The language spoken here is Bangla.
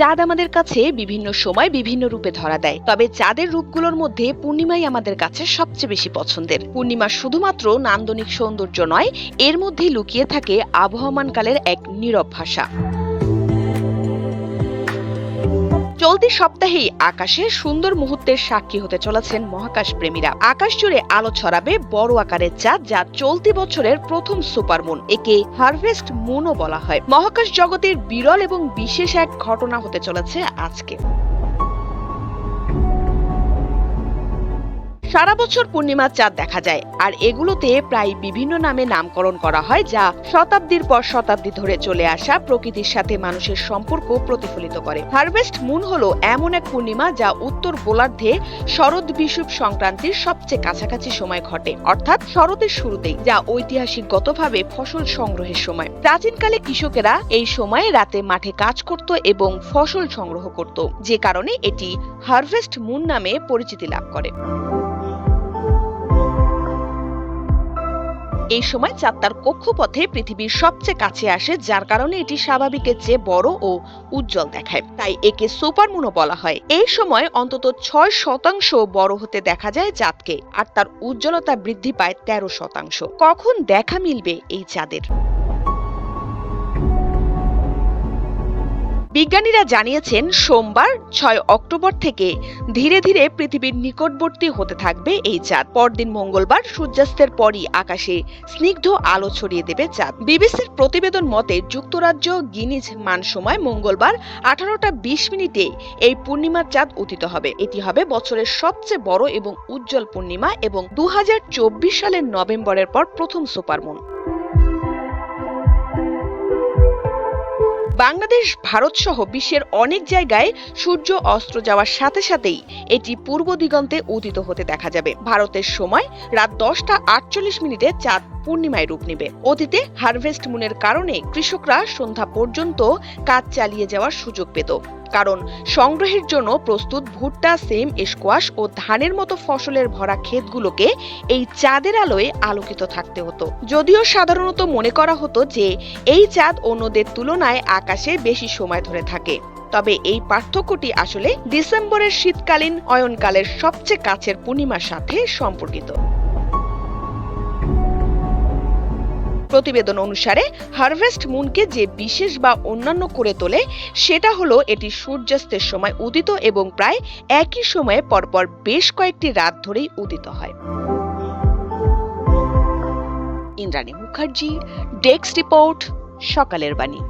চাঁদ আমাদের কাছে বিভিন্ন সময় বিভিন্ন রূপে ধরা দেয়। তবে চাঁদের রূপগুলোর মধ্যে পূর্ণিমাই আমাদের কাছে সবচেয়ে বেশি পছন্দের। পূর্ণিমা শুধুমাত্র নান্দনিক সৌন্দর্য নয়, এর মধ্যে লুকিয়ে থাকে আবহমানকালের এক নীরব ভাষা। চলতি সপ্তাহেই আকাশে সুন্দর মুহূর্তের সাক্ষী হতে চলেছেন মহাকাশ প্রেমীরা। আকাশ জুড়ে আলো ছড়াবে বড় আকারের চাঁদ, যা চলতি বছরের প্রথম সুপারমুন একে হারভেস্ট মুনও বলা হয়। মহাকাশ জগতের বিরল এবং বিশেষ এক ঘটনা হতে চলেছে আজকে। সারা বছর পূর্ণিমার চাঁদ দেখা যায়, আর এগুলোতে প্রায় বিভিন্ন নামে নামকরণ করা হয় যা শতাব্দীর পর শতাব্দী ধরে চলে আসা প্রকৃতির সাথে মানুষের সম্পর্ক প্রতিফলিত করে। হারভেস্ট মুন হলো এমন এক পূর্ণিমা যা উত্তর গোলার্ধে শরৎ বিষুব সংক্রান্তির সবচেয়ে কাছাকাছি সময় ঘটে, অর্থাৎ শরতের শুরুতেই, যা ঐতিহাসিকগতভাবে ফসল সংগ্রহের সময়। প্রাচীনকালে কৃষকেরা এই সময়ে রাতে মাঠে কাজ করত এবং ফসল সংগ্রহ করত, যে কারণে এটি হারভেস্ট মুন নামে পরিচিতি লাভ করে। এই সময় চাঁদ তার কক্ষপথে পৃথিবীর সবচেয়ে কাছে আসে, যার কারণে এটি স্বাভাবিকের চেয়ে বড় ও উজ্জ্বল দেখায়। তাই একে সুপারমুনো বলা হয়। এই সময় অন্তত ছয় শতাংশ বড় হতে দেখা যায় চাঁদকে, আর তার উজ্জ্বলতা বৃদ্ধি পায় তেরো শতাংশ। কখন দেখা মিলবে এই চাঁদের? বিজ্ঞানীরা জানিয়েছেন, সোমবার, ছয় অক্টোবর থেকে ধীরে ধীরে পৃথিবীর নিকটবর্তী হতে থাকবে এই চাঁদ। পরদিন মঙ্গলবার, সূর্যাস্তের পরই আকাশে স্নিগ্ধ আলো ছড়িয়ে দেবে চাঁদ। বিবিসির প্রতিবেদন মতে, যুক্তরাজ্য গিনিজ মান সময় মঙ্গলবার আঠারোটা বিশ মিনিটে এই পূর্ণিমার চাঁদ উদিত হবে। এটি হবে বছরের সবচেয়ে বড় এবং উজ্জ্বল পূর্ণিমা এবং দু হাজার চব্বিশ সালের নভেম্বরের পর প্রথম সুপারমুন। বাংলাদেশ, ভারত সহ বিশ্বের অনেক জায়গায় সূর্য, অস্ত্র যাওয়ার সাথে সাথেই এটি পূর্ব দিগন্তে উদিত হতে দেখা যাবে। ভারতের সময় রাত দশটা আটচল্লিশ মিনিটে চাঁদ পূর্ণিমায় রূপ নেবে। অতীতে হারভেস্ট মুনের কারণে কৃষকরা সন্ধ্যা পর্যন্ত কাজ চালিয়ে যাওয়ার সুযোগ পেত। কারণ সংগ্রহের জন্য প্রস্তুত ভুট্টা, সেম, স্কোয়াশ ও ধানের মতো ফসলের ভরা ক্ষেতগুলোকে এই চাঁদের আলোয় আলোকিত থাকতে হতো। যদিও সাধারণত মনে করা হতো যে এই চাঁদ অন্যদের তুলনায় আকাশে বেশি সময় ধরে থাকে। তবে এই পার্থক্যটি আসলে ডিসেম্বরের শীতকালীন, অয়নকালের সবচেয়ে কাছের পূর্ণিমার সাথে সম্পর্কিত। প্রতিবেদন অনুসারে হারভেস্ট মুনকে যে বিশেষ বা অন্যান্য করে তোলে, সেটা হলো এটি সূর্যাস্তের সময় উদিত এবং প্রায় একই সময়ে পরপর বেশ কয়েকটি রাত ধরেই উদিত হয়। ইন্দ্রাণী মুখার্জি, ডেস্ক রিপোর্ট, সকালের বাণী।